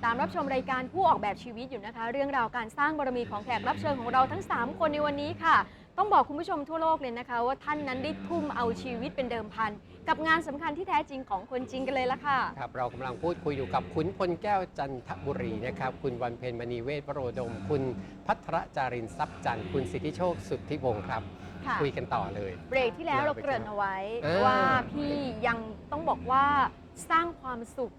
ดตามรับชมรายการผู้ออกแบบชีวิตอยู่นะคะ เรื่องราวการสร้างบารมีของแขกรับเชิญของเราทั้ง 3 คนในวันนี้ค่ะ ต้องบอกคุณผู้ชมทั่วโลกเลยนะคะ ว่าท่านนั้นได้ทุ่มเอาชีวิตเป็นเดิมพัน กับงานสำคัญที่แท้จริงของคนจริงกันเลยละค่ะ ครับเรากำลังพูดคุยอยู่กับคุณพลแก้วจันทบุรีนะครับ คุณวันเพ็ญมณีเวทวโรดม คุณพัทรจารินทรัพย์จันทร์คุณสิทธิโชคสุทธิวงศ์ครับ ค่ะ คุยกันต่อเลย เบรกที่แล้วเราเกริ่นเอาไว้ เออ ว่าพี่ยังต้องบอกว่าสร้างความสุข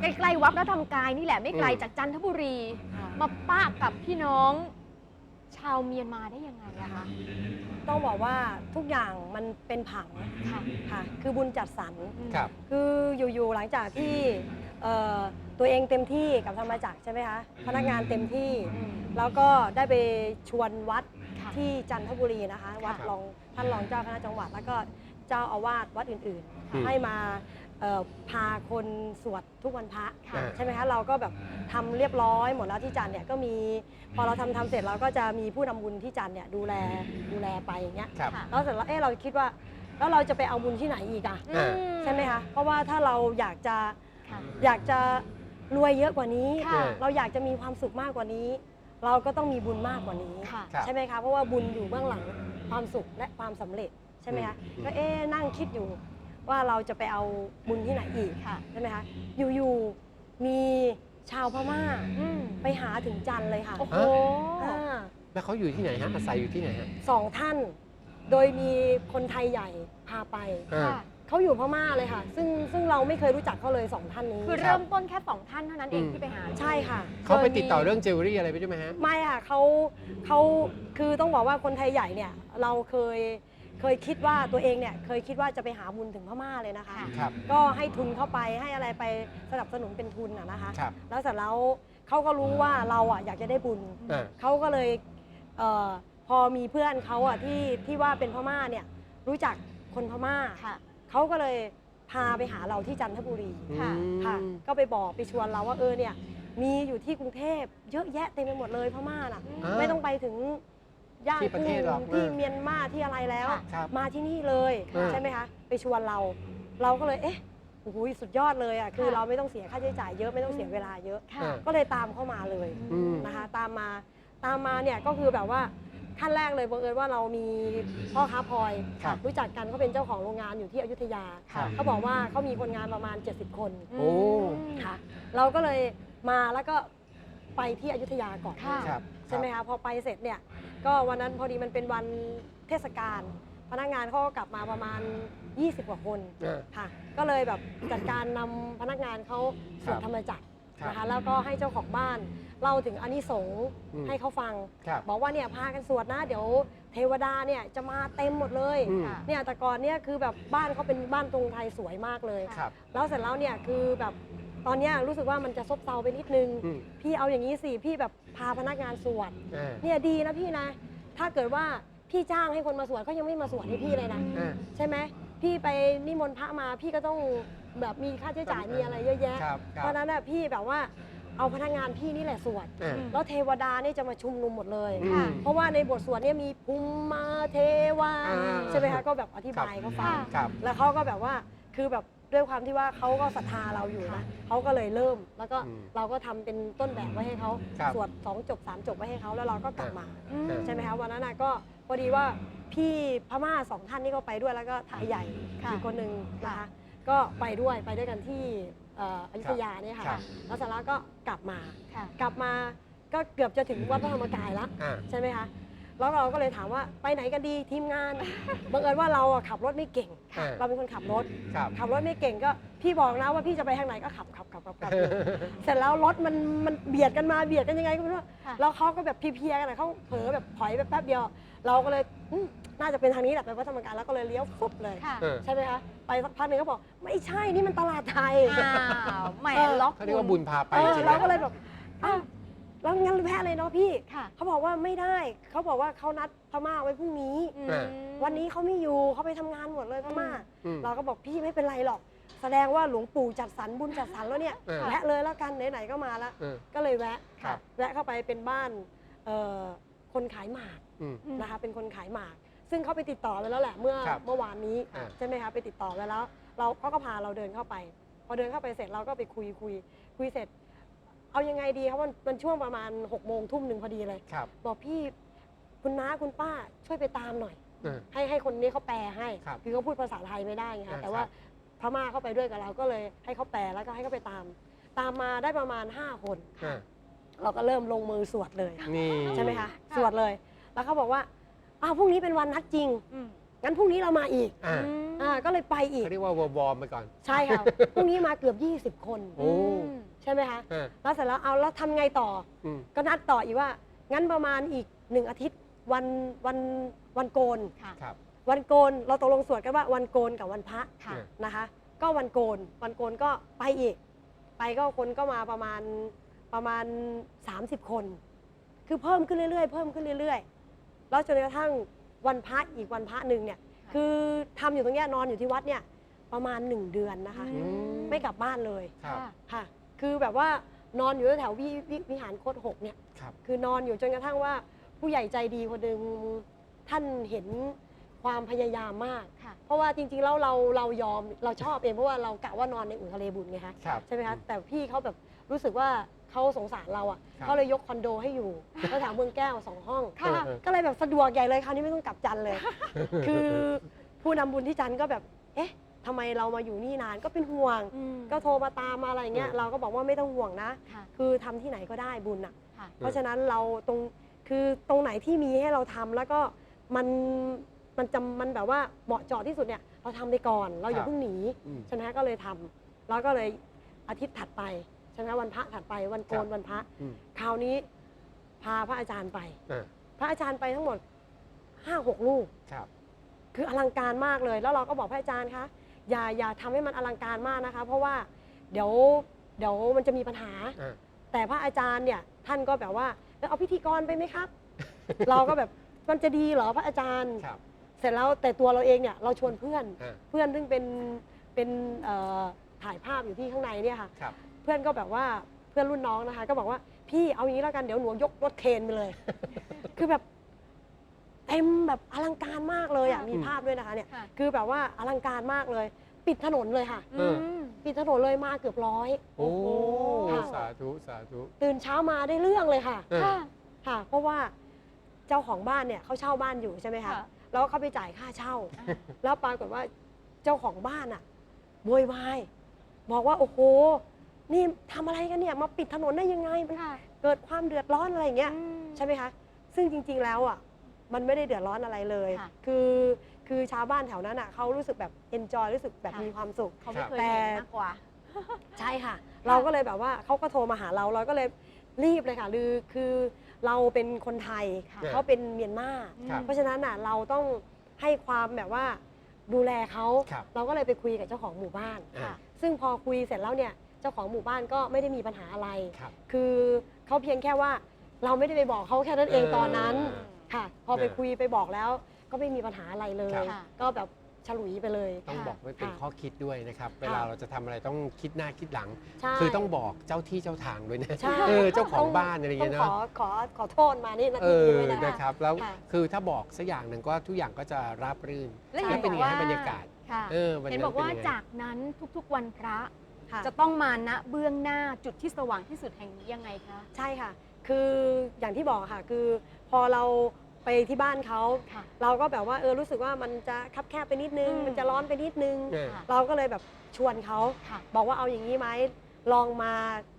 ใกล้ๆวัดพระธรรมกายนี่แหละไม่ไกลจากจันทบุรี มาปะกับพี่น้องชาวเมียนมาได้ยังไงอะคะ ต้องบอกว่าทุกอย่างมันเป็นผังค่ะค่ะ คือบุญจัดสรร ครับ คืออยู่ๆหลังจากที่เอ่อตัวเองเต็มที่กับธรรมจักรใช่ไหมคะพนักงานเต็มที่ อืม แล้วก็ได้ไปชวนวัดค่ะ ที่จันทบุรีนะคะ วัดค่ะรองท่านรองเจ้าคณะจังหวัด แล้วก็เจ้าอาวาสวัดอื่นอืม ๆ ให้มา เอ่อพาคนสวดทุกวันพระค่ะใช่ไหมคะเราก็แบบทำเรียบร้อยหมดแล้วที่จันทร์เนี่ยก็มีพอเราทำทำเสร็จเราก็จะมีผู้นำบุญที่จันทร์เนี่ยดูแลดูแลไปอย่างเงี้ยครับค่ะแล้วเสร็จแล้วเอ๊ะเราคิดว่า แล้วเราจะไปเอาบุญที่ไหนอีกอะอ่าใช่ไหมคะเพราะว่าถ้าเราอยากจะค่ะอยากจะรวยเยอะกว่านี้ ค่ะ เราอยากจะมีความสุขมากกว่านี้ เราก็ต้องมีบุญมากกว่านี้ ค่ะ ครับ ใช่ไหมคะ เพราะว่าบุญอยู่เบื้องหลังความสุขและความสำเร็จใช่ไหมคะ อืม ก็เอ๊ะนั่งคิดอยู่ ว่าเราจะไปเอาบุญที่ไหนอีกค่ะใช่ไหมคะอยู่ๆมีชาวพม่าอืมไปหาถึงจันทร์เลยค่ะโอ้โห อ่าแล้วเขาอยู่ที่ไหนฮะอาศัยอยู่ที่ไหนฮะสองท่าน โดยมีคนไทยใหญ่พาไปอ่า ค่ะ เขาอยู่พม่าเลยค่ะ ซึ่งซึ่งเราไม่เคยรู้จักเขาเลยสองท่านนี้คือครับเริ่มต้นแค่สองท่านเท่านั้นเองอืม ที่ไปหา ใช่ค่ะ เขาไปโยมีติดต่อเรื่องจิวเวลรี่อะไรไปด้วยไหมฮะ ไม่ค่ะเขาเขาคือต้องบอกว่าคนไทยใหญ่เนี่ย เราเคยเค ยคิดว่าตัวเองเนี่ยเคยคิดว่าจะไปหาบุญถึงพม่าเลยนะคะค่ะครับ ก็ให้ทุนเข้าไปให้อะไรไปสนับสนุนเป็นทุนอะนะคะ ครับ แล้วเสร็จแล้วเขาก็รู้ว่าเราอะอยากจะได้บุญ อ่า เขาก็เลยเออพอมีเพื่อนเขาอะที่ที่ว่าเป็นพม่าเนี่ยรู้จักคนพม่าค่ะ เขาก็เลยพาไปหาเราที่จันทบุรีค่ะอืมค่ะ ก็ไปบอกไปชวนเราว่าเออเนี่ยมีอยู่ที่กรุงเทพเยอะแยะเต็มไปหมดเลยพม่าน่ะ อ่า ไม่ต้องไปถึง ย่างที่ประเทศหรอกที่เออเมียนมาที่อะไรแล้วค่ะครับมาที่นี่เลยเออใช่ไหมคะ ไปชวนเรา เราก็เลยเอ๊ะโอ้โหสุดยอดเลยอะคือค่ะ เราไม่ต้องเสียค่าใช้จ่ายเยอะไม่ต้องเสียอืมเวลาเยอะ ค่ะ อ่า ก็เลยตามเข้ามาเลยอืม นะคะ ตามมาตามมาเนี่ยก็คือแบบว่าขั้นแรกเลยบังเอิญว่าเรามีพ่อค้าพลอยครับรู้จักกันเขาเป็นเจ้าของโรงงานอยู่ที่อยุธยาครับ เขาบอกว่าเขามีคนงานประมาณ 70 คน โอ้ ค่ะเราก็เลยมาแล้วก็ ไปที่อยุธยาก่อนค่ะครับใช่ไหมคะพอไปเสร็จเนี่ยก็วันนั้นพอดีมันเป็นวันเทศกาลพนักงานเขาก็กลับมาประมาณ 20 กว่าคนอ่าค่ะ ก็เลยแบบจัดการนำพนักงานเขาสวดครับธรรมจักรครับนะคะแล้วก็ให้เจ้าของบ้านเล่าถึงอานิสงส์อืมให้เขาฟัง ครับบอกว่าเนี่ยพากันสวดนะ เดี๋ยวเทวดาเนี่ยจะมาเต็มหมดเลยอืม ค่ะ เนี่ยแต่ก่อนเนี่ยคือแบบบ้านเขาเป็นบ้านตรงไทยสวยมากเลย ครับ แล้วเสร็จแล้วเนี่ยคือแบบ ตอนเนี้ยรู้สึกว่ามันจะซบเซาไปนิดนึง อืม พี่เอาอย่างนี้สิ พี่แบบพาพนักงานสวด อ่าเนี่ยดีนะพี่นะ ถ้าเกิดว่าพี่จ้างให้คนมาสวดเขายังไม่มาสวดให้พี่เลยนะ อ่า ใช่ไหมพี่ไปนิมนต์พระมาพี่ก็ต้องแบบมีค่าใช้จ่ายมีอะไรเยอะแยะ ครับคเพรับราะฉะนั้นน่ะพี่แบบว่าเอาพนักงานพี่นี่แหละสวด อ่า แล้วเทวดาเนี่ยจะมาชุมนุมหมดเลย อืมเพราะว่าในบทสวดเนี่ยมีภูมิมาเทวาอ่าใช่ไหมคะก็แบบอธิบายเขาฟัง ครับ แล้วเขาก็แบบว่าคือแบบ ด้วยความที่ว่าเขาก็ศรัทธาเราอยู่นะเขาก็เลยเริ่ม แล้วก็อืมเราก็ทำเป็นต้นแบบไว้ให้เขาครับสวดสองจบสามจบไว้ให้เขาแล้วเราก็กลับมา อืม ใช่ไหมคะวันนั้นน่ะก็พอดีว่าพี่พม่าสองท่านนี่ก็ไปด้วยแล้วก็ไทยใหญ่ค่ะอีกคนหนึ่งนะค่ะคะก็ไปด้วยไปด้วยกันที่เอ่ออยุธยาเนี่ยครัค่ะบแล้วเสร็จแล้วก็กลับมา ค่ะ กลับมาก็เกือบจะถึงวัดพระธรรมกายแล้วอ่า ใช่ไหมคะ แล้วเราก็เลยถามว่าไปไหนกันดีทีมงานบังเอิญว่าเราอะขับรถไม่เก่งอ่าเราเป็นคนขับรถ ครับ ขับรถไม่เก่งก็พี่บอกนะว่าพี่จะไปทางไหนก็ขับขับขับขับขับเสร็จแล้วรถมันมันเบียดกันมาเบียดกันยังไงก็ไม่รู้ค่ะ แล้วเขาก็แบบเพลียๆกันอะเขาเผลอแบบถอยแบบแป๊บเดียว เราก็เลยอืมน่าจะเป็นทางนี้แหละไปวัดธรรมกายแล้วก็เลยเลี้ยวฟุบเลยค่ะ เออใช่ไหมคะไปสักพักหนึ่งเขาบอกไม่ใช่นี่มันตลาดไทย อ้าวแหมเออ ล็อกเขาเรียกว่าบุญพาไปเออจริงๆเรานะก็เลยแบบอ้าว แล้วงั้นแวะเลยเนาะพี่ ค่ะเขาบอกว่าไม่ได้ เขาบอกว่าเขานัดพม่าไว้พรุ่งนี้ อืมอ่าวันนี้เขาไม่อยู่เขาไปทำงานหมดเลยพม่า อืม เราก็บอกพี่ไม่เป็นไรหรอก แสดงว่าหลวงปู่จัดสรรบุญจัดสรรแล้วเนี่ยเออ แวะเลยแล้วกันไหนๆก็มาแล้วเออ ก็เลยแวะครับ แวะเข้าไปเป็นบ้านเอ่อคนขายหมากอืม อืม นะคะเป็นคนขายหมาก ซึ่งเขาไปติดต่อไว้แล้วแหละเมื่อครับเมื่อวานนี้อ่า ใช่ไหมคะไปติดต่อไว้แล้ว เราเขาก็พาเราเดินเข้าไป พอเดินเข้าไปเสร็จเราก็ไปคุยคุยคุยเสร็จ เอายังไงดีครับมันมันช่วงประมาณ6กโมงทุ่มหนึ่งพอดีเลย ครับบอกพี่คุณน้าคุณป้าช่วยไปตามหน่อย เออ ให้ให้คนนี้เขาแปลให้ครับคือเขาพูดภาษาไทยไม่ได้ไงอ่าคะแต่ว่าครับพม่าเข้าไปด้วยกับเราก็เลยให้เขาแปลแล้วก็ให้เขาไปตาม ตามมาได้ประมาณ 5 คนอ่าเราก็เริ่มลงมือสวดเลย นี่ใช่ไหมคะค่ะสวดเลย แล้วเขาบอกว่าอ้าวพรุ่งนี้เป็นวันนัดจริงอืมงั้นพรุ่งนี้เรามาอีก อ่าอ่าก็เลยไปอีก เขาเรียกว่าวอร์วอร์มไปก่อน ใช่ค่ะ พรุ่งนี้มาเกือบ 20 คน โอ้ ใช่ไหมคะอ่าแล้วเสร็จแล้วเอาแล้วทำไงต่อ อืมก็นัดต่ออีกว่า งั้นประมาณอีกหนึ่งอาทิตย์วันวันวันโกน ค่ะ ครับ วันโกนเราตกลงสวดกันว่าวันโกนกับวันพระค่ะอ่านะคะ ก็วันโกน วันโกนก็ไปอีก ไปก็คนก็มาประมาณประมาณ 30 คน คือเพิ่มขึ้นเรื่อยๆ เพิ่มขึ้นเรื่อยๆ แล้วจนกระทั่งวันพระอีกวันพระหนึ่งเนี่ย ค่ะคือทำอยู่ตรงเนี้ยนอนอยู่ที่วัดเนี่ยประมาณ1เดือนนะคะ อืม ไม่กลับบ้านเลยครับ ค่ะ ค่ะ คือแบบว่านอนอยู่แถววิวิวิหารโคตรหกเนี่ย ครับ คือนอนอยู่จนกระทั่งว่าผู้ใหญ่ใจดีคนหนึ่งท่านเห็นความพยายามมาก ค่ะ เพราะว่าจริงๆแล้วเราเรายอมเราชอบเองเพราะว่าเรากะว่านอนในอุ่นทะเลบุญไงคะครับ ใช่ไหมคะแต่พี่เขาแบบรู้สึกว่า เขาสงสารเราอะครับเขาเลยยกคอนโดให้อยู่แถวๆเมืองแก้วสองห้อง ค่ะเออก็เลยแบบสะดวกใหญ่เลยคราวนี้ไม่ต้องกลับจันทร์เลย คือผู้นำบุญที่จันทร์ก็แบบ เอ๊ะทำไมเรามาอยู่นี่นานก็เป็นห่วง อืม ก็โทรมาตามมาอะไรเงี้ยเออเราก็บอกว่าไม่ต้องห่วงนะ ค่ะ คือทำที่ไหนก็ได้บุญอะ ค่ะ เพราะฉะนั้นเราตรงคือตรงไหนที่มีให้เราทำแล้วก็มันมันจำมันแบบว่าเหมาะเจาะที่สุดเนี่ยเราทำไปก่อน เราอย่าครับเพิ่งหนีอืม ใช่ไหมคะก็เลยทำแล้วก็เลยอาทิตย์ถัดไป ใช่ไหมวันพระถัดไปวันโกนครับวันพระ อืมคราวนี้ พาพระอาจารย์ไป อ่าพระอาจารย์ไปทั้งหมดห้าหกลูก ครับ คืออลังการมากเลย แล้วเราก็บอกพระอาจารย์คะอย่าอย่าทำให้มันอลังการมากนะคะ เพราะว่าเดี๋ยวเดี๋ยวมันจะมีปัญหา อ่า แต่พระอาจารย์เนี่ยท่านก็แบบว่าเออเอาพิธีกรไปไหมครับ เราก็แบบมันจะดีเหรอพระอาจารย์ ครับเสร็จแล้วแต่ตัวเราเองเนี่ยเราชวนเพื่อน อ่าเพื่อนซึ่งเป็นเป็นเอ่อถ่ายภาพอยู่ที่ข้างในเนี่ยค่ะ ครับเพื่อนก็แบบว่าเพื่อนรุ่นน้องนะคะ ก็บอกว่าพี่เอาอย่างนี้แล้วกันเดี๋ยวหนูยกรถเคนไปเลย คือแบบเต็มแบบอลังการมากเลยอะค่ะมีภาพด้วยนะคะเนี่ยค่ะ คือแบบว่าอลังการมากเลย ปิดถนนเลยค่ะ เออมปิดถนนเลยมาเกือบร้อย โอ้ค่ะสาธุสาธุตื่นเช้ามาได้เรื่องเลยค่ะ เออ ค่ะ ค่ะ เพราะว่าเจ้าของบ้านเนี่ยเขาเช่าบ้านอยู่ใช่ไหมคะค่ะ แล้วเขาไปจ่ายค่าเช่าอ่าแล้วปรากฏว่าเจ้าของบ้านอะโวยวายบอกว่าโอ้โห นี่ทำอะไรกันเนี่ยมาปิดถนนได้ยังไงมันค่ะ เกิดความเดือดร้อนอะไรอย่างเงี้ย อืม ใช่ไหมคะ ซึ่งจริงๆ แล้วอะ มันไม่ได้เดือดร้อนอะไรเลย ค่ะ คือ คือชาวบ้านแถวนั้นอะเขารู้สึกแบบเอนจอยรู้สึกแบบค่ะมีความสุข เขาไม่เคยแต่เห็นมากกว่า ใช่ค่ะ เราก็เลยแบบว่าเขาก็โทรมาหาเรา เราก็เลยรีบเลยค่ะ คือ คือเราเป็นคนไทย ค่ะ เขาเป็นเมียนมา ครับ เพราะฉะนั้นน่ะเราต้องให้ความแบบว่าดูแลเขา ครับ เราก็เลยไปคุยกับเจ้าของหมู่บ้านอ่าซึ่งพอคุยเสร็จแล้วเนี่ย เจ้าของหมู่บ้านก็ไม่ได้มีปัญหาอะไร ครับ คือเขาเพียงแค่ว่าเราไม่ได้ไปบอกเขาแค่นั้นเองเออตอนนั้นค่ะ พอไปเออคุยไปบอกแล้วก็ไม่มีปัญหาอะไรเลยค่ะก็แบบฉลุยไปเลย ต้องค่ะบอกไว้เป็นค่ะข้อคิดด้วยนะครับ เวลาเราจะทำอะไรต้องคิดหน้าคิดหลัง ใช่ คือต้องบอกเจ้าที่เจ้าทางด้วยนะใช่เออเจ้าของต้บ้านอะไรอย่างต้อเงี้งยขอเนาะขอขอโทษมานี่นาเอทีอด้วยนะ นะครับ แล้วค่ะ คือถ้าบอกสักอย่างหนึ่งก็ทุกอย่างก็จะราบรื่นและใช่เห็นเป็นบยัองกไงว่าให้บรรยากาศ ค่ะ เออวันเห็นนั้นบอกว่าเป็นยังไงจากนั้นทุกๆวันพระ ค่ะ จะต้องมาณเบื้องหน้าจุดที่สว่างที่สุดแห่งนี้ยังไงคะ ใช่ค่ะ คืออย่างที่บอกค่ะ คือพอเราไปที่บ้านเขา ค่ะ เราก็แบบว่าเออรู้สึกว่ามันจะคับแคบไปนิดนึง อืม มันจะร้อนไปนิดนึง เออ ค่ะ เราก็เลยแบบชวนเขา ค่ะ บอกว่าเอาอย่างนี้ไหมลองมา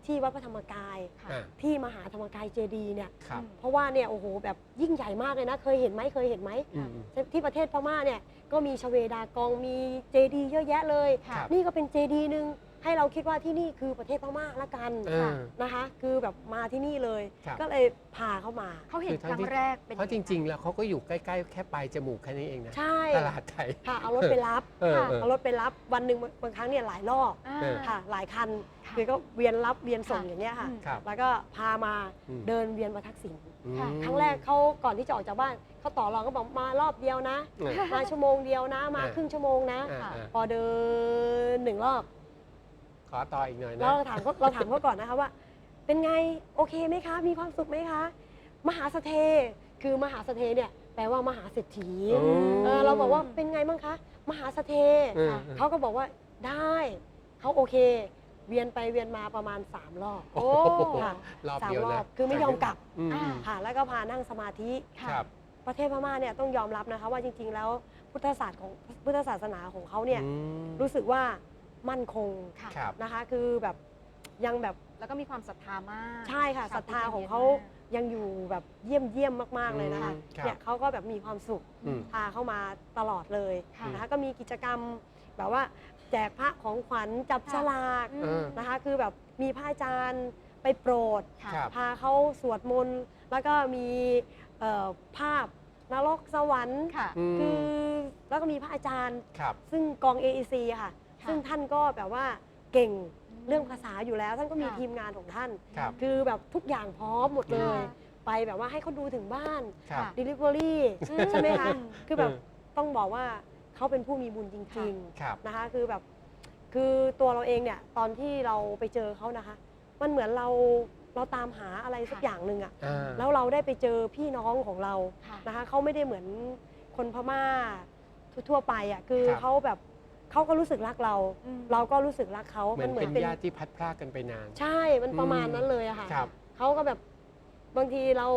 ที่วัดพระธรรมกาย ค่ะ อ่าที่มหาธรรมกายเจดีย์เนี่ย ครับเพราะว่าเนี่ยโอ้โหแบบยิ่งใหญ่มากเลยนะ เคยเห็นไหมเคยเห็นไหม อืม ที่ประเทศพม่าเนี่ยก็มีชเวดากองมีเจดีย์เยอะแยะเลยค่ะนี่ก็เป็นเจดีย์หนึ่ง ให้เราคิดว่าที่นี่คือประเทศพม่าละกันเออ นะคะ คือแบบมาที่นี่เลย ครับ ก็เลยพาเขามา เขาเห็นคือคทั้งรั้งที่แรกเป็นเพราะจริง ๆ แล้วเขาก็อยู่ใกล้ๆ แค่ปลายจมูกแค่นี้เองนะ ใช่ตลาดไทย ค่ะเอารถไปรับเออค่ะเออ เอารถไปรับวันหนึ่งบางครั้งเนี่ยหลายรอบอ่า เออ ค่ะ หลายคันค่ะคือก็เวียนรับเวียนส่งค่ะอย่างเงี้ยค่ะ อืม ครับ แล้วก็พามาอืม เดินเวียนประทักษิณอืมค่ะครั้งแรกเขาก่อนที่จะออกจากบ้านเขาต่อรองก็บอกมารอบเดียวนะเออมาชั่วโมงเดียวนะมาเออ ครึ่งชั่วโมงนะ อ่าค่ะอ่า พอเดินหนึ่งรอบ ขอต่ออีกหน่อยแล้วนะเราถามเขาเราถามเขาก่อนนะคะว่า เป็นไงโอเคไหมคะ มีความสุขไหมคะ มหาสเทคือมหาสเทเนี่ยแปลว่ามหาเศรษฐีโอ้เออเราบอกว่าเป็นไงบ้างคะ มหาสเทเออเขาก็บอกว่าได้เขาโอเค เวียนไปเวียนมาประมาณ 3 รอบ โอ้โหค่ะ รอบสามเดียวรอนะบคือไม่ยอมกลับอืมอ่า ค่ะแล้วก็พานั่งสมาธิครับประเทศพม่าเนี่ยต้องยอมรับนะคะว่าจริง ๆ แล้วพุทธศาสตร์ของพุทธศาสนาของเขาเนี่ย อืม รู้สึกว่า มั่นคงค่ะครับ นะคะ คือแบบยังแบบแล้วก็มีความศรัทธามากใช่ค่ะชวศรัทธาพุทของเขายังอยู่แบบเยี่ยมเยี่ยมมาก ๆเลยนะคะอืมครับ เนี่ยเขาก็แบบมีความสุข อืม พาเข้ามาตลอดเลยค่ะ นะคะก็มีกิจกรรมแบบว่าแจกพระของขวัญจับค่ะฉลากอืมเออนะคะ คือแบบมีพระอาจารย์ไปโปรด ค่ะ ครับ พาเขาสวดมนต์แล้วก็มีเอ่อภาพนรกสวรรค์ค่ะอืมคือแล้วก็มีพระอาจารย์ ครับ ซึ่งกอง AEC อะค่ะค่ะ ซึ่งท่านก็แบบว่าเก่งเรื่องภาษาอยู่แล้ว ท่านก็มีค่ะ ทีมงานของท่าน ครับคือแบบทุกอย่างพร้อมหมดเลยค่ะไปแบบว่าให้เขาดูถึงบ้าน ครับ ค่ะ Delivery อืม ใช่ไหมคะ คือแบบเออ ต้องบอกว่าเขาเป็นผู้มีบุญจริง ครับ ๆ นะคะ คือแบบคือตัวเราเองเนี่ยตอนที่เราไปเจอเขานะคะ มันเหมือนเราเราตามหาอะไรสักค่ะ อย่างหนึ่งอะอ่า แล้วเราได้ไปเจอพี่น้องของเรา ค่ะ นะคะเขาไม่ได้เหมือนคนพม่าทั่วๆไปอะคือครับเขาแบบ เขาก็รู้สึกรักเรา อืม เราก็รู้สึกรักเขาเหมือนเหมืเป็นญาติที่พัดพรากกันไปนาน ใช่มันประมาณอืมนั้นเลยอะค่ะครับ เขาก็แบบบางทีเรา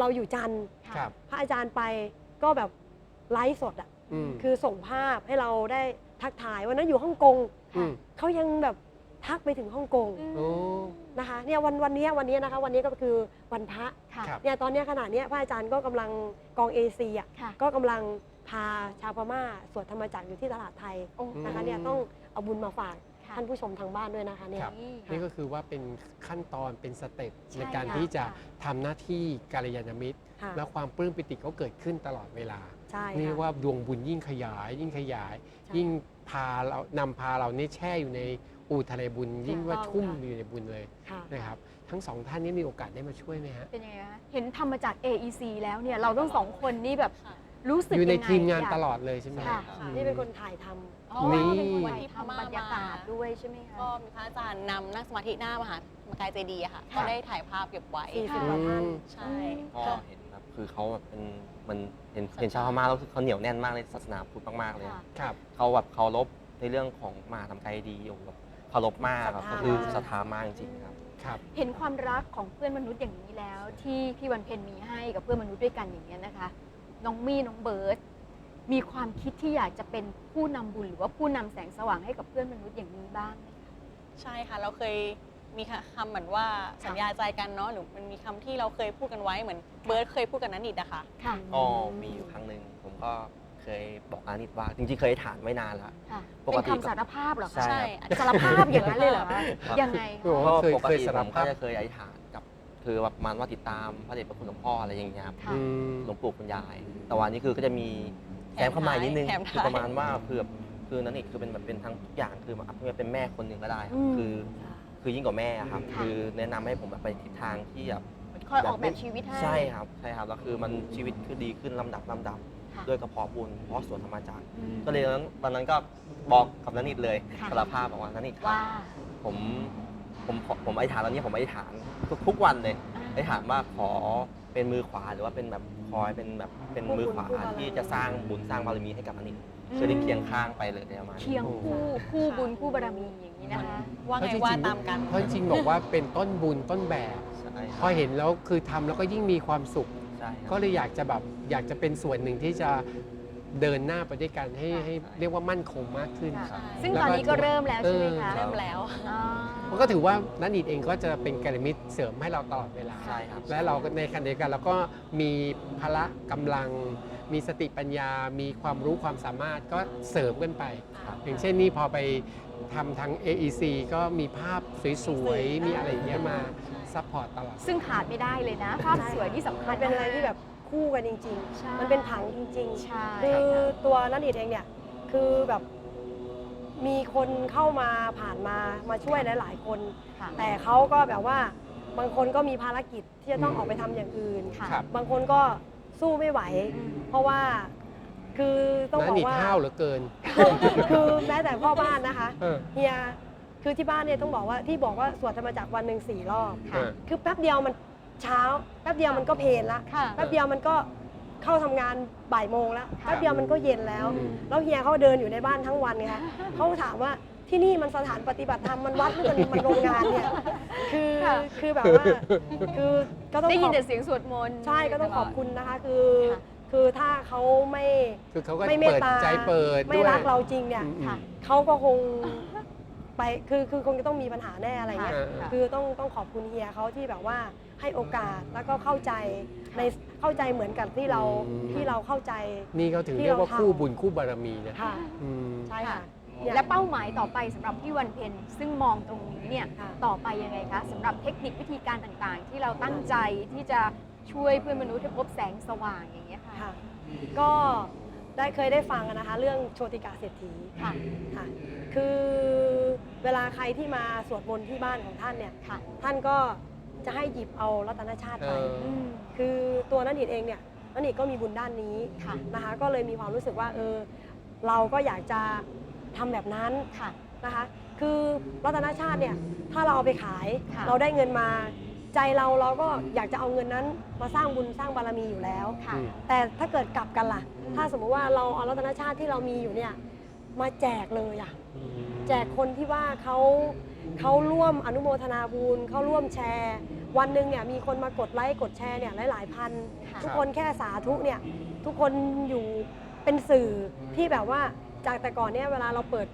เราอยู่จันทร์ค่ะ ครับ พระอาจารย์ไปก็แบบไลฟ์สดอะอืมคือส่งภาพให้เราได้ทักทายวันนั้นอยู่ฮ่องกงอืมเขายังแบบทักไปถึงฮ่องกงอืม โอ้ นะคะเนี่ยวันวันเนี้ยวันเนี้ยนะคะ วันนี้ก็คือวันพระค่ะ ครับ เนี่ยตอนเนี้ยขณะเนี้ยพระอาจารย์ก็กำลังกองเอเชียค่ะ ก็กำลัง พาชาวพม่าสวดธรรมจักรอยู่ที่ตลาดไทยโอ้นะคะอืมเนี่ยต้องเอาบุญมาฝากค่ะ ท่านผู้ชมทางบ้านด้วยนะคะเนี่ย ครับนี่นี่ก็คือว่าเป็นขั้นตอนเป็นสเต็ปใช่ในการค่ะ ที่จะค่ะทำหน้าที่การยานมิตร ค่ะแล้วความปลื้มปิติก็เกิดขึ้นตลอดเวลา ใช่นี่ค่ะ ว่าดวงบุญยิ่งขยาย ยิ่งขยาย ใช่ยิ่งพาเรานำพาเราเนี่ยแช่อยู่ในอูทะเลบุญ ยิ่งว่าถูกต้องชุ่มค่ะ อยู่ในบุญเลยค่ะ นะครับ ทั้งสองท่านนี่มีโอกาสได้มาช่วยไหมฮะ เป็นยังไงคะ เห็นทำมาจาก AEC แล้วเนี่ย เราทั้งสองคนนี่แบบ รู้สึกอยู่ในงไงทีมงานอยกตลอดเลยใช่ไหมค่ะ อืม นี่เป็นคนถ่ายทำอ๋อนี่ เป็นคนวันที่ทำบรรยากาศด้วยใช่ไหมคะ ก็มีพระอาจารย์นำนั่งสมาธิหน้ามหามกายเจดีย์อะค่ะ ค่ะ ก็ได้ถ่ายภาพเก็บไว้สี่สิบค่ะกว่าท่าน ใช่ ก็เห็นครับคือเขาแบบเป็นมันเห็นเห็นชาวพม่าแล้วคือเขาเหนียวแน่นมากในศาสนาพุทธมากๆเลยค่ะครับ เขาแบบเคารพในเรื่องของมหาธรรมกายดีโอ้โหแบบเคารพมากครับศรัทธาก็คือมากศรัทธามากจริงๆครับ ครับ เห็นความรักของเพื่อนมนุษย์อย่างนี้แล้ว ที่พี่วันเพ็ญมีให้กับเพื่อนมนุษย์ด้วยกันอย่างนี้ยนะคะ น้องมี่น้องเบิร์ตมีความคิดที่อยากจะเป็นผู้นำบุญหรือว่าผู้นำแสงสว่างให้กับเพื่อนมนุษย์อย่างนี้บ้างไหมคะใช่ค่ะ เราเคยมีคำเหมือนว่าสัญญาใจกันเนาะหรือมันมีคำที่เราเคยพูดกันไว้เหมือนเบิร์ดเคยพูดกับนันนิดอะค่ะ ค่ะก็มีอยู่ครั้งหนึ่งผมก็เคยบอกอานิดว่า จริงๆเคยถามไว้นานแล้ว ค่ะปเป็กนติคำสารภาพเหรอคะใช่อันสารภาพอย่างนั้นเลยเหรอคะครับยังไงโอ้คะเคยปกเคยติสารผมภาก็พจะเคยอธิษฐานกับ คือแบบประมันว่าติดตามพระเดชพระคุณหลวงพ่ออะไรอย่างเงี้ยครับค่ะ อืม หลวงปู่คุณยาย แต่วันนี้คือก็จะมีแถมเข้ามาอีกนิดนึงแถมท้ายคือประมาณว่าคือแบบคือนั่นอีกคือเป็นแบบเป็นทั้งทุกอย่างคือแบบเป็นแม่คนหนึ่งก็ได้ครับอืม คือ คือยิ่งกว่าแม่อะครับ ค่ะ คือแนะนำให้ผมแบบไปทิศทางที่แบบ คอยออกแบบชีวิตให้ ใช่ครับใช่ครับแล้วคือมันชีวิตคือดีขึ้นลำดับลำดับค่ะ ด้วยกระเพาะบุญเพราะสวนธรรมจักรอืม ก็เลยตอนนั้นตอนนั้นก็บอกกับนันนิดเลยค่ะ สารภาพบอกว่านันนิดครับว่า ผม ผมขอผมอธิษฐานตอนนี้ผมอธิษฐานทุกทุกวันเลยอธิษฐานว่าขอเป็นมือขวาหรือว่าเป็นแบบคอยเป็นแบบเป็นมือขวาผู้บุญผู้บารมีที่จะสร้างบุญสร้างบารมีให้กับนันนิดอืมจะได้เคียงข้างไปเลยประมาณนี้เคียงคู่คู่บุญคู่บารมีอย่างนี้นะคะว่าเพไงราะจริงๆว่าตามกันเพราะจริงๆบอกว่าเป็นต้นบุญต้นแบบใช่คพรัอบเห็นแล้วคือทำแล้วก็ยิ่งมีความสุขใช่ครับก็เลยอยากจะแบบอยากจะเป็นส่วนหนึ่งที่จะ เดินหน้าไปด้วยกันให้ให้เรียกว่ามั่นคงมากขึ้น ค่ะใช่ซึ่งตอนนี้ก็เริ่มแล้วใช่ไหมคะเออเริ่มแล้วอ๋อ มันก็ถือว่านันอิดเองก็จะเป็นกัลยาณมิตรเสริมให้เราตลอดเวลา ใช่ครับ และเราก็ในขณะเดียวกันเราก็มีพละกำลัง มีสติปัญญา มีความรู้ความสามารถก็เสริมกันไป ครับ อย่างเช่นนี่พอไปทำทาง AEC ก็มีภาพสวยๆ มีอะไรอย่างเงี้ยมาซัพพอร์ตตลอด ซึ่งขาดไม่ได้เลยนะ ภาพสวยที่สำคัมัญนเป็นอะไรที่แบบ คู่กันจริง ใช่ๆ มันเป็นผังจริงใช่ๆ คือตัวนันดิดเองเนี่ย คือแบบมีคนเข้ามาผ่านมามาช่วยหลาย ๆ คน ค่ะแต่เขาก็แบบว่าบางคนก็มีภารกิจที่จะต้องอืมออกไปทำอย่างอื่น ค่ะครับ บางคนก็สู้ไม่ไหว อืม เพราะว่าคือต้องนับนอกอิดว่า ห้าวเหลือเกิน คือแม้แต่พ่อบ้านนะคะ เออ เฮียคือที่บ้านเนี่ยต้องบอกว่าที่บอกว่าสวดธรรมจักรวันหนึ่งสี่รอบเออคือแป๊บเดียวมัน เช้าแป๊บเดียวมันก็เพลนละค่ะ แป๊บเดียวมันก็เข้าทำงานบ่ายโมงแล้วค่ะแป๊บเดียวมันก็เย็นแล้ว อืม แล้วเฮียเขาเดินอยู่ในบ้านทั้งวันไงคะเขาถามว่าที่นี่มันสถานปฏิบัติธรรมมันวัดหรือมันมันโรงงานเนี่ยคือค่ะ คือแบบว่าคือก็ต้องได้ขยินอบ แต่เสียงสวดมนต์ ใช่ก็ต้องตลขดอบคุณนะคะคือ ค่ะ คือถ้าเขาไม่คือเขาก็ไม่เมตเปิดตาใจเปิดไม่ด้วยรักเราจริงเนี่ยอืมค่ะ เขาก็คง ไปคือคือคงจะต้องมีปัญหาแน่อะไรเงี้ยค่ะ คือต้องต้องขอบคุณเฮียเขาที่แบบว่าให้โอกาสแล้วก็เข้าใจในเข้าใจเหมือนกับที่เราอืม ที่เราเข้าใจ นี่เขาถึงที่เรียกว่าเราทำ คู่บุญคู่บารมีนะค่ะอืม ใช่ค่ะค่ะเนี่ยและเป้าหมายต่อไปสำหรับพี่วันเพ็ญซึ่งมองตรงนี้เนี่ยค่ะ ต่อไปยังไงคะสำหรับเทคนิควิธีการต่างๆ ที่เราตั้งใจที่จะช่วยเพื่อนมนุษย์ให้พบแสงสว่างอย่างเงี้ยค่ะ ค่ะก็ ได้เคยได้ฟังอะนะคะ เรื่องโชติกาเศรษฐีค่ะค่ะ คือเวลาใครที่มาสวดมนต์ที่บ้านของท่านเนี่ยค่ะท่านก็จะให้หยิบเอารัตนชาติไป เอออื มคือตัวนันนิดเองเนี่ยนันนิดก็มีบุญด้านนี้ค่ะนะคะ ก็เลยมีความรู้สึกว่าเออเราก็อยากจะทำแบบนั้นค่ะ นะคะ คือรัตนชาติเนี่ยถ้าเราเอาไปขายค่ะ เราได้เงินมา ใจเราเราก็อยากจะเอาเงินนั้นมาสร้างบุญสร้างบารมีอยู่แล้วค่ะ อืม แต่ถ้าเกิดกลับกันล่ะ ถ้าสมมุติว่าเราเอารัตนชาติที่เรามีอยู่เนี่ยมาแจกเลยอะแจกคนที่ว่าเขาเขาร่วมอนุโมทนาบุญเขาร่วมแชร์ วันหนึ่งเนี่ยมีคนมากดไลค์กดแชร์เนี่ยหลาย ๆ พัน ค่ะ ทุกคนแค่สาธุเนี่ยทุกคนอยู่เป็นสื่อที่แบบว่าจากแต่ก่อนเนี่ยเวลาเราเปิด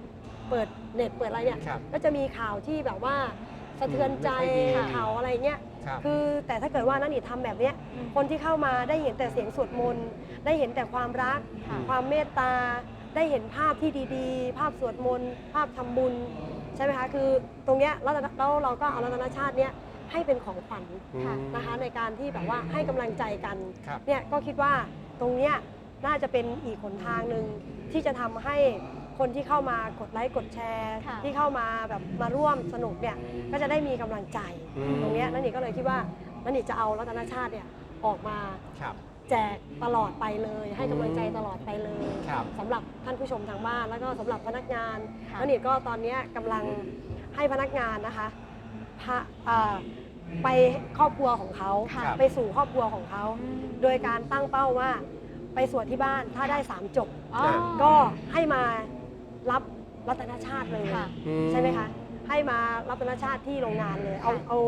เปิดเน็ตเปิดอะไรเนี่ยครับ ก็จะมีข่าวที่แบบว่า สะเทือนใจไม่ค่อยดีข่าวอะไรเงี้ยครับคือแต่ถ้าเกิดว่านั่นนี่ทำแบบเนี้ยอืมคนที่เข้ามาได้เห็นแต่เสียงสวดมนต์ได้เห็นแต่ความรัก ค่ะ ความเมตตา ได้เห็นภาพที่ดีๆ ภาพสวดมนต์ภาพทำบุญใช่ไหมคะคือตรงเนี้ยแล้วแล้วเราก็เอารัตนชาติเนี้ยให้เป็นของขวัญค่ะนะคะในการที่แบบว่าให้กำลังใจกันครับเนี่ยก็คิดว่าตรงเนี้ยน่าจะเป็นอีกหนทางหนึ่งที่จะทำให้ คนที่เข้ามากดไลค์กดแชร์ ค่ะ ที่เข้ามาแบบมาร่วมสนุกเนี่ยก็จะได้มีกำลังใจ อืม ตรงเนี้ยนั่นนี่ก็เลยคิดว่านั่นนี่จะเอารัตนชาติเนี่ยออกมาครับ แจกตลอดไปเลย ให้กำลังใจตลอดไปเลยครับสำหรับท่านผู้ชมทางบ้านแล้วก็สำหรับพนักงานค่ะ นั่นนี่ก็ตอนเนี้ยกำลังให้พนักงานนะคะพาเอ่อไปครอบครัวของเขาค่ะ ไปสู่ครอบครัวของเขาอืมโดยการตั้งเป้าว่าไปสวดที่บ้านถ้าได้สามจบ อ๋อ ก็ให้มา รับรัตนชาติเลยค่ะ อืใช่ไหมคะ ให้มารับรัตนชาติที่โรงงานเลย เอาค่ะ เอา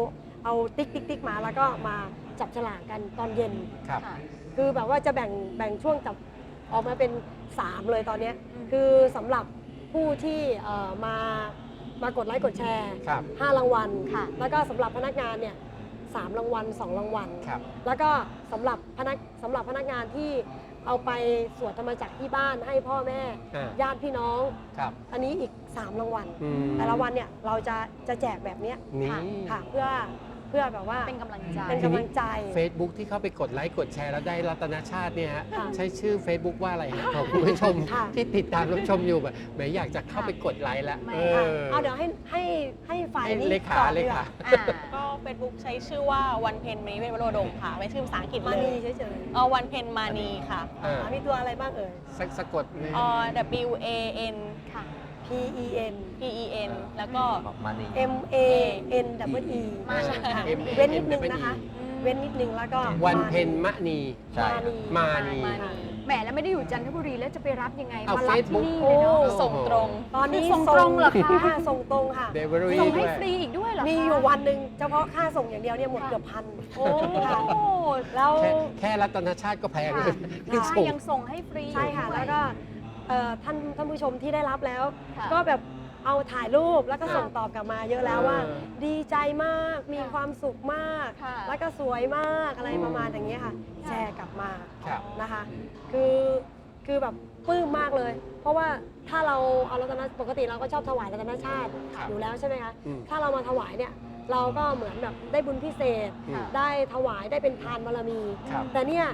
เอาติ๊กติ๊กติ๊กมาแล้วก็มาจับฉลากกันตอนเย็น ครับ ค่ะ คือแบบว่าจะแบ่งแบ่งช่วงจับออกมาเป็น 3 เลยตอนเนี้ยอืม คือสำหรับผู้ที่เอ่อมามากดไลค์กดแชร์ครับ5รางวัลค่ะ แล้วก็สำหรับพนักงานเนี่ยสามรางวัลสองรางวัล ครับ แล้วก็สำหรับพนักสำหรับพนักงานที่ เอาไปสวดธรรมจักรที่บ้านให้พ่อแม่อ่า ญาติพี่น้อง ครับ อันนี้อีก 3 รางวัล อืม แต่ละวันเนี่ยเราจะจะแจกแบบเนี้ยนี่ ค่ะเพื่อ เพื่อแบบว่าเป็นกำลังใจ เป็นกำลังใจ Facebook ที่เข้าไปกดไลค์กดแชร์แล้วได้รัตนชาติเนี่ยฮะค่ะใช้ชื่อ Facebook ว่าอะไรฮะของคุณผู้ชมค่ะ ที่ติดตามรับชมอยู่แบบแหมอยากจะเข้าไปกดไลค์แล้วไม่ เอค่ะอ เอาเดี๋ยวให้ให้ให้ฝ่ายให้นี้เลขาตอบเลดีกขา ว่าอ่า ก็ Facebook ใช้ชื่อว่าวันเพนมณีเวทวโรดมค่ะเป็นชื่อภาษาอังกฤษมาเลนียเฉยเออวันเพนมานีค่ะเออ ๆมีตัวอะไรบ้างเอ่ยสะสะกดเลยเออ W A N ค่ะ P E N P E N แล้วก็มานี M A N W E มาเออค่ะ M A N เว้นนิดนึงนะคะ อืมเว้นนิดนึงแล้วก็วันเพ็ญมะนี ใช่ มา นี มานีมาค่ะนีแหมแล้วไม่ได้อยู่จันทบุรีแล้วจะไปรับยังไงเอามารับที่ Facebook นี่เลยเนาะโอ้ส่งตรง ตอนนี้ส่งตรงเหรอคะค่ะส่งตรงค่ะ เดลิเวอรี่ส่งให้ด้วยฟรีอีกด้วยเหรอคะมีอยู่วันหนึ่งเฉพาะค่าส่งอย่างเดียวเนี่ยหมดเกือบพันโอ้ค่ะโหแล้ว แค่แค่รัตนชาติก็แพงเลยค่ะใช่ส่งยังส่งให้ฟรีใช่ค่ะด้วยแล้วก็ เอ่อท่านท่านผู้ชมที่ได้รับแล้ว ค่ะก็แบบเอาถ่ายรูปแล้วก็ค่ะส่งตอบกลับมา เยอะแล้วว่า เออดีใจมากมีค่ะความสุขมาก ค่ะแล้วก็สวยมากอะไรอืม ประมาณอย่างเงี้ยค่ะค่ะ แชร์กลับมาครับ นะคะ คือคือแบบปลื้มมากเลย เพราะว่าถ้าเราเอารัตนปกติเราก็ชอบถวายรัตนชาติครับอยู่แล้วใช่ไหมคะอืม ถ้าเรามาถวายเนี่ยเราก็เหมือนแบบได้บุญพิเศษอืมได้ถวายได้เป็นทานบารมี ครับ แต่เนี่ย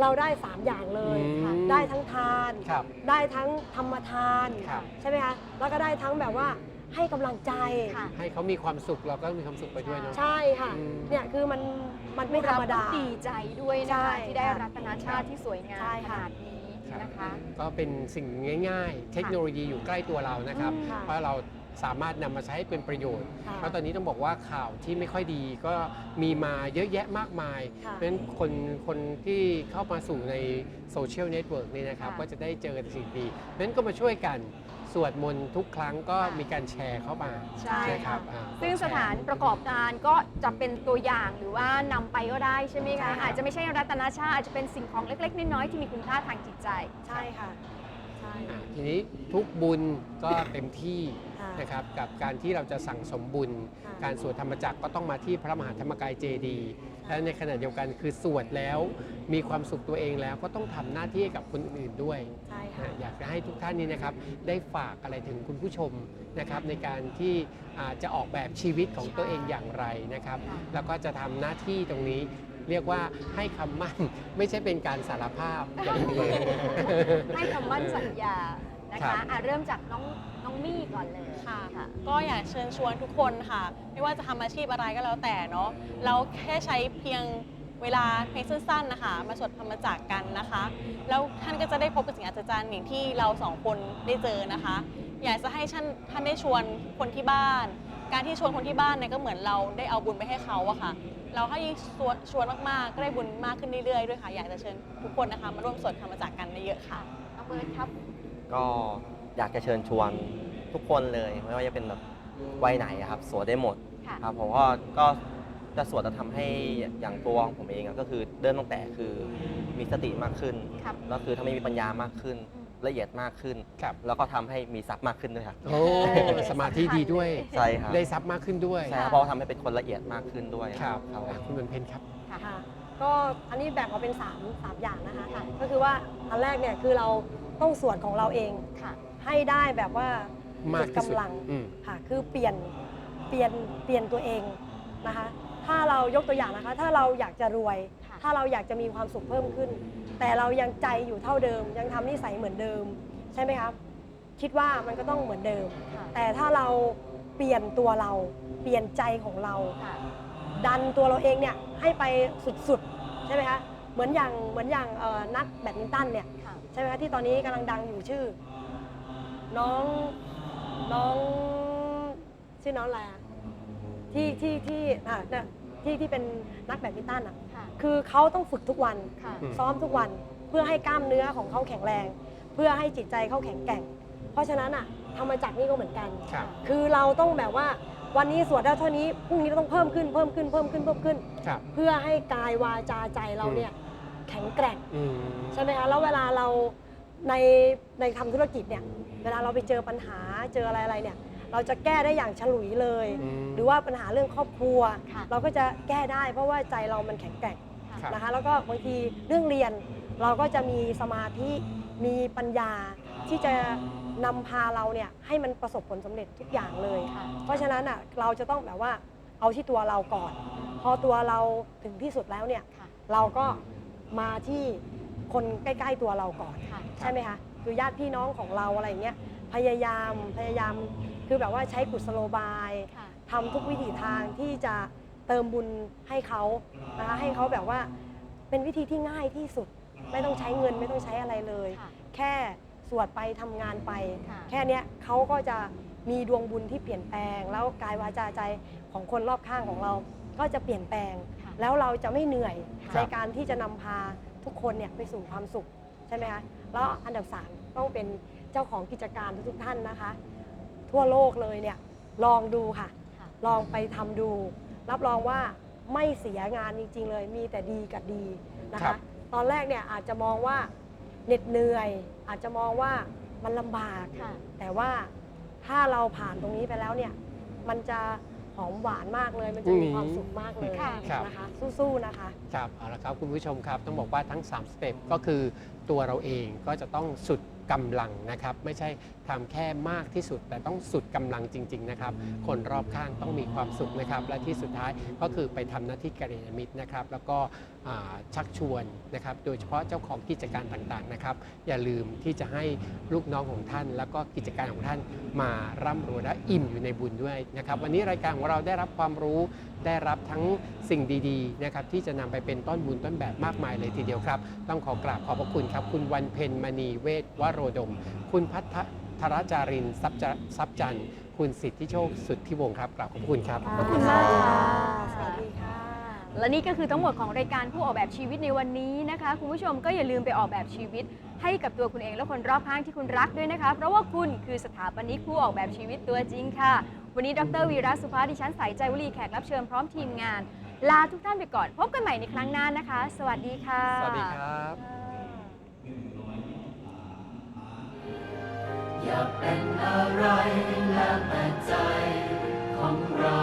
เราได้สามอย่างเลยอืมได้ทั้งทาน ครับได้ทั้งธรรมทานครับ ใช่ไหมคะแล้วก็ได้ทั้งแบบว่าให้กำลังใจ ค่ะ ให้เขามีความสุขเราก็มีความสุขไปด้วยเนาะ ใช่ค่ะ อืม เนี่ยคือมันมันไม่ธรรมดาเก็ดีใจด้วยใช่นะคะที่ได้ค่ะรัตนชาติที่สวยงามใช่ขค่ะ นาดนี้นะคะ ก็เป็นสิ่งง่าย ๆ เทคโนโลยีอยู่ใกล้ตัวเรานะครับ อืมค่ะ เพราะเรา สามารถนำมาใช้ให้เป็นประโยชน์ ค่ะ เพราะตอนนี้ต้องบอกว่าข่าวที่ไม่ค่อยดีก็มีมาเยอะแยะมากมาย ค่ะเพราะฉะนั้นคนคนที่เข้ามาสู่ในโซเชียลเน็ตเวิร์กนี่นะครับ ค่ะก็จะได้เจอแต่สิ่งดีเพราะฉะนั้นก็มาช่วยกันสวดมนต์ทุกครั้งก็มีการแชร์เข้ามาใช่คค่ะรับอ่า ซึ่งสถานประกอบการก็จะเป็นตัวอย่างหรือว่านำไปก็ได้ใช่ไหมใช่คะ ค่ะ อาจจะไม่ใช่รัตนชาติอาจจะเป็นสิ่งของเล็ก ๆ น้อยๆที่มีคุณค่าทางจิตใจ ใช่ค่ะ ใช่ อ่าทีนี้ทุกบุญก็เต็มที่ค่ะ นะครับกับการที่เราจะสั่งสมบุญค่ะการสวดธรรมจักรก็ต้องมาที่พระมหาธรรมกายเจดีย์และในขณะเดียวกันคือสวดแล้วมีความสุขตัวเองแล้วก็ต้องทำหน้าที่ให้กับคนอื่นๆด้วยใช่ค่ะนะอยากจะให้ทุกท่านนี้นะครับได้ฝากอะไรถึงคุณผู้ชมนะครับในการที่อาจะออกแบบชีวิตของตัวเองอย่างไรนะครับค่ะแล้วก็จะทำหน้าที่ตรงนี้เรียกว่าให้คำมั่นไม่ใช่เป็นการสารภาพอย่างเดียวให้คำมั่นสัญญานะครัคะบอะเริ่มจากน้อง น้องมี่ก่อนเลยค่ะ ค่ะ ก็อยากเชิญชวนทุกคนค่ะ ไม่ว่าจะทำอาชีพอะไรก็แล้วแต่เนาะเราแค่ใช้เพียงเวลาเพียงสั้นๆนะคะ มาสวดธรรมจักรกันนะคะ แล้วท่านก็จะได้พบกับสิ่งอัศจรรย์อย่างที่เราสองคนได้เจอนะคะ อยากจะให้ท่านท่านได้ชวนคนที่บ้าน การที่ชวนคนที่บ้านเนี่ยก็เหมือนเราได้เอาบุญไปให้เขาอะค่ะ เราให้ยิ่งชวนชวนมากๆก็ได้บุญมากขึ้นเรื่อยๆด้วยค่ะ อยากจะเชิญทุกคนนะคะมาร่วมสวดธรรมจักรกันเยอะๆค่ะ น้องเบิร์ดครับ ก็ อยากจะเชิญชวนทุกคนเลยไม่ว่าจะเป็นแบบวัยไหนอะครับสวดได้หมดค่ะ ครับผมก็ก็จะสวดจะทำให้อย่างตัวของผมเองอะก็คือเดินตั้งแต่คือมีสติมากขึ้นครับ แล้วคือทำให้มีปัญญามากขึ้นอืมละเอียดมากขึ้น ครับ แล้วก็ทำให้มีทรัพย์มากขึ้นด้วยครับโอ้สมาธิดีด้วย ใช่ครับได้ทรัพย์มากขึ้นด้วย ใช่ครับเพราะว่าทำให้เป็นคนละเอียดมากขึ้นด้วยครับครับผม อะคุณบนเพนครับ ค่ะก็อันนี้แบ่งออกเป็น3 3อย่างนะคะก็คือว่าอันแรกเนี่ยคือเราต้องสวดของเราเองค่ะ ให้ได้แบบว่ามากที่สุดกำลังอืม ค่ะคือเปลี่ยนเปลี่ยนเปลี่ยนตัวเองนะคะ ถ้าเรายกตัวอย่างนะคะ ถ้าเราอยากจะรวย ค่ะ ถ้าเราอยากจะมีความสุขเพิ่มขึ้น แต่เรายังใจอยู่เท่าเดิม ยังทำนิสัยเหมือนเดิม ใช่ไหมครับ คิดว่ามันก็ต้องเหมือนเดิม ค่ะแต่ถ้าเราเปลี่ยนตัวเรา เปลี่ยนใจของเรา ค่ะ ดันตัวเราเองเนี่ยให้ไปสุดๆ ใช่ไหมคะเหมือนอย่างเหมือนอย่างเอ่อนักแบดมินตันเนี่ยค่ะ ใช่ไหมคะที่ตอนนี้กำลังดังอยู่ชื่อ น้องน้องชื่อน้องอะไรอะที่ที่ที่อ่าเนี่ยที่ที่เป็นนักแบดมินตันอะ ค่ะ คือเขาต้องฝึกทุกวัน ค่ะ อืม ซ้อมทุกวันเพื่อให้กล้ามเนื้อของเขาแข็งแรง เพื่อให้จิตใจเขาแข็งแกร่ง เพราะฉะนั้นอะธรรมจักรนี่ก็เหมือนกัน ครับ คือเราต้องแบบว่าวันนี้สวดได้เท่านี้พรุ่งนี้เราต้องเพิ่มขึ้นเพิ่มขึ้นเพิ่มขึ้นเพิ่มขึ้น ครับ เพื่อให้กายวาจาใจเราเนี่ยแข็งแกร่งอืม ใช่ไหมคะแล้วเวลาเรา ในในทำธุรกิจเนี่ยเวลาเราไปเจอปัญหาเจออะไรอะไรเนี่ย เราจะแก้ได้อย่างฉลุยเลย อืม หรือว่าปัญหาเรื่องครอบครัว ค่ะ เราก็จะแก้ได้เพราะว่าใจเรามันแข็งแกร่งครับ นะคะ แล้วก็บางทีเรื่องเรียนเราก็จะมีสมาธิมีปัญญา ที่จะนำพาเราเนี่ยให้มันประสบผลสำเร็จทุกอย่างเลย ค่ะ เพราะฉะนั้นอะเราจะต้องแบบว่าเอาที่ตัวเราก่อน พอตัวเราถึงที่สุดแล้วเนี่ย ค่ะ เราก็มาที่ คนใกล้ๆตัวเราก่อนค่ะ ใช่ไหมคะคือญาติพี่น้องของเราอะไรอย่างเงี้ยพยายามพยายามคือแบบว่าใช้กุศโลบายค่ะ ทำทุกวิถีทางที่จะเติมบุญให้เขานะคะให้เขาแบบว่าเป็นวิธีที่ง่ายที่สุด ไม่ต้องใช้เงินไม่ต้องใช้อะไรเลย ค่ะ แค่สวดไปทำงานไป ค่ะ แค่เนี้ยเขาก็จะมีดวงบุญที่เปลี่ยนแปลง แล้วกายวาจาใจของคนรอบข้างของเรา ก็จะเปลี่ยนแปลง ค่ะแล้วเราจะไม่เหนื่อยครับในการที่จะนำพา ทุกคนเนี่ยไปสู่ความสุขใช่ไหมคะแล้วอันดับสามต้องเป็นเจ้าของกิจการทุกๆท่านนะคะ ทั่วโลกเลยเนี่ยลองดูค่ะค่ะลองไปทำดู รับรองว่าไม่เสียงานจริง ๆ เลยมีแต่ดีกับดีนะครัคะ บ ตอนแรกเนี่ยอาจจะมองว่าเหน็ดเหนื่อย อาจจะมองว่ามันลำบาก ค่ะ แต่ว่าถ้าเราผ่านตรงนี้ไปแล้วเนี่ย มันจะห อมหวานมากเลย มันจะมีความสุขมากเลยค่ะครับนะคะ สู้ๆนะคะ ครับเอาละครับคุณผู้ชมครับต้องบอกว่าทั้ง3สเต็ปก็คือตัวเราเองก็จะต้องสุดกำลังนะครับ ไม่ใช่ ทำแค่มากที่สุด แต่ต้องสุดกำลังจริง ๆ นะครับ คนรอบข้างต้องมีความสุขนะครับ และที่สุดท้ายก็คือไปทำหน้าที่กัลยาณมิตรนะครับ แล้วก็อ่าชักชวนนะครับ โดยเฉพาะเจ้าของกิจการต่างๆนะครับ อย่าลืมที่จะให้ลูกน้องของท่าน แล้วก็กิจการของท่านมาร่ำรวยและอิ่มอยู่ในบุญด้วยนะครับ วันนี้รายการของเราได้รับความรู้ได้รับทั้งสิ่งดีๆนะครับที่จะนำไปเป็นต้นบุญต้นแบบมากมายเลยทีเดียวครับ ต้องขอกราบขอบพระคุณครับ คุณวันเพ็ญมณีเวทวโรดม คุณพัฒธรจารินทรัพย์จะทรัพย์จันทร์คุณสิทธิโชคสุทธิวงศ์ครับกราบขอบพระคุณครับ ขอบคุณมากค่ะสวัสดีค่ะ และนี่ก็คือทั้งหมดของรายการผู้ออกแบบชีวิตในวันนี้นะคะ คุณผู้ชมก็อย่าลืมไปออกแบบชีวิต ให้กับตัวคุณเองและคนรอบข้างที่คุณรักด้วยนะคะ เพราะว่าคุณคือสถาปนิกผู้ออกแบบชีวิตตัวจริงค่ะ วันนี้ดรวีระสุภาดิฉันสายใจวลีแขกรับเชิญพร้อมทีมงาน ลาทุกท่านไปก่อน พบกันใหม่ในครั้งหน้านะคะ สวัสดีค่ะ สวัสดีครับ อยากเป็นอะไรและแต่ใจของเรา